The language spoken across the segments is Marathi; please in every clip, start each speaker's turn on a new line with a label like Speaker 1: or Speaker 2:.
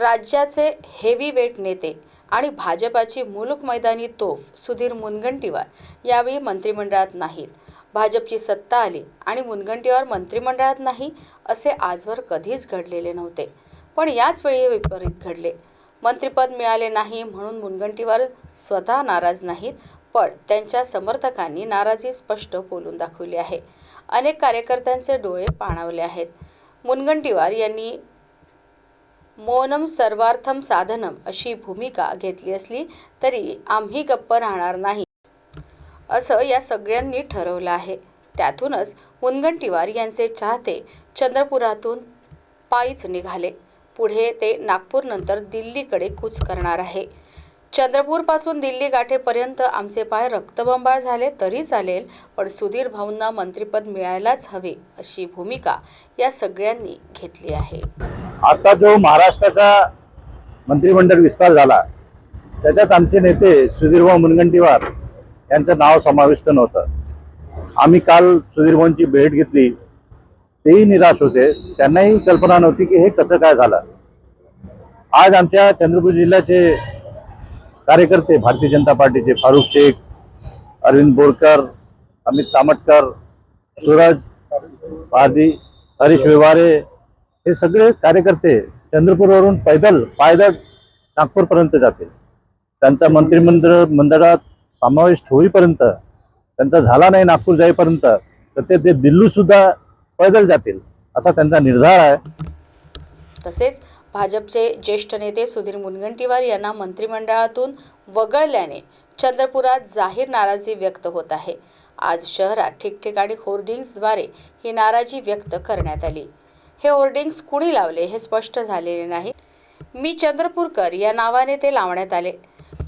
Speaker 1: राज्याचे हेवीवेट नेते आणि भाजपाची मुलूक मैदानी तोफ सुधीर मुनगंटीवार यावेळी मंत्रिमंडळात नाहीत. भाजपची सत्ता आली आणि मुनगंटीवार मंत्रिमंडळात नाही असे आजवर कधीच घडलेले नव्हते. पण याच वेळी विपरीत घडले. मंत्रिपद मिळाले नाही म्हणून मुनगंटीवार स्वतः नाराज नाहीत पण त्यांच्या समर्थकांनी नाराजी स्पष्ट बोलून दाखवली आहे. अनेक कार्यकर्त्यांचे डोळे पाणावले आहेत. मुनगंटीवार यांनी मौनम सर्वार्थम साधनम अशी भूमिका घेतली असली तरी आम्ही गप्प राहणार नाही. असं या सगळ्यांनी ठरवलं आहे. त्यातूनच मुनगंटीवार यांचे चाहते चंद्रपुरातून पायीच निघाले. पुढे ते नागपूरनंतर दिल्लीकडे कूच करणार आहे. चंद्रपूरपासून दिल्ली गाठेपर्यंत आमचे पाय रक्तबंबाळ झाले तरी चालेल पण सुधीर भाऊंना मंत्रिपद मिळायलाच हवे अशी भूमिका या सगळ्यांनी घेतली आहे.
Speaker 2: आता जो महाराष्ट्राचा मंत्रिमंडळ विस्तार झाला त्याच्यात आमचे नेते सुधीरभाऊ मुनगंटीवार यांचं नाव समाविष्ट नव्हतं. आम्ही काल सुधीरभाऊंची भेट घेतली तेही निराश होते. त्यांनाही कल्पना नव्हती की हे कसं काय झालं. आज आमच्या चंद्रपूर जिल्ह्याचे कार्यकर्ते भारतीय जनता पार्टीचे फारुख शेख अरविंद बोरकर अमित तामटकर सूरज आदी हरीश व्यवहारे हे सगळे कार्यकर्ते चंद्रपूरवरून पैदल पायदळ नागपूरपर्यंत जातील. त्यांचा मंत्रिमंडळ मंडळात समावेश होईपर्यंत त्यांचा झाला नाही नागपूर जाईपर्यंत तर ते ते दिल्लीसुद्धा पैदल जातील असा त्यांचा निर्धार आहे.
Speaker 1: तसेच भाजपचे ज्येष्ठ नेते सुधीर मुनगंटीवार यांना मंत्रिमंडळातून वगळल्याने चंद्रपुरात जाहीर नाराजी व्यक्त होत आहे. आज शहरात ठिकठिकाणी होर्डिंग्सद्वारे ही नाराजी व्यक्त करण्यात आली. हे होर्डिंग्स कुणी लावले हे स्पष्ट झालेले नाही. मी चंद्रपूरकर या नावाने ते लावण्यात आले.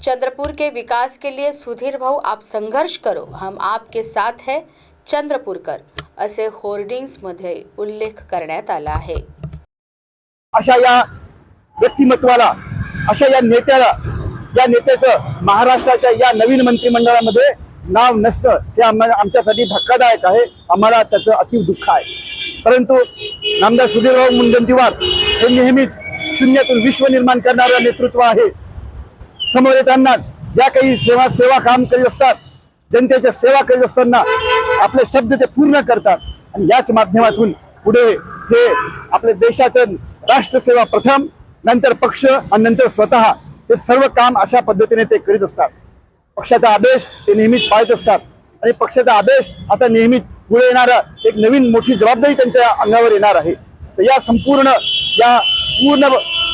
Speaker 1: चंद्रपूर के विकास के लिए सुधीर भाऊ आप संघर्ष करो हम आपके साथ है चंद्रपूरकर असे होर्डिंग्समध्ये उल्लेख करण्यात आला आहे.
Speaker 3: अशा या व्यक्तिमत्वाला अशा या नेत्याला या नेत्याचं महाराष्ट्राच्या या नवीन मंत्रिमंडळामध्ये नाव नसतं हे आम्हाला आमच्यासाठी धक्कादायक आहे. आम्हाला त्याचं अतिव दुःख आहे. परंतु नामदार सुधीरराव मुनगंटीवार हे नेहमीच शून्यातून विश्व निर्माण करणारं नेतृत्व आहे. समोर येताना ज्या काही सेवा सेवा काम करीत असतात जनतेच्या सेवा करीत असताना आपले शब्द ते पूर्ण करतात आणि याच माध्यमातून पुढे हे आपल्या देशाचं राष्ट्रसेवा प्रथम नंतर पक्ष आणि नंतर स्वतः हे सर्व काम अशा पद्धतीने ते करीत असतात. पक्षाचा आदेश ते नेहमीच पाळत असतात. आणि पक्षाचा आदेश आता नेहमीच पुढे येणारा एक नवीन मोठी जबाबदारी त्यांच्या अंगावर येणार आहे. तर या संपूर्ण या पूर्ण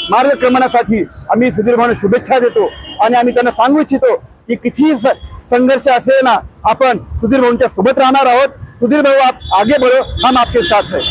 Speaker 3: मार्गक्रमणासाठी आम्ही सुधीर भाऊ शुभेच्छा देतो आणि आम्ही त्यांना सांगू इच्छितो की कितीही संघर्ष असेल ना आपण सुधीर भाऊंच्या सोबत राहणार आहोत. सुधीर भाऊ आप आगे बढ़ो. हम आपके साथ है.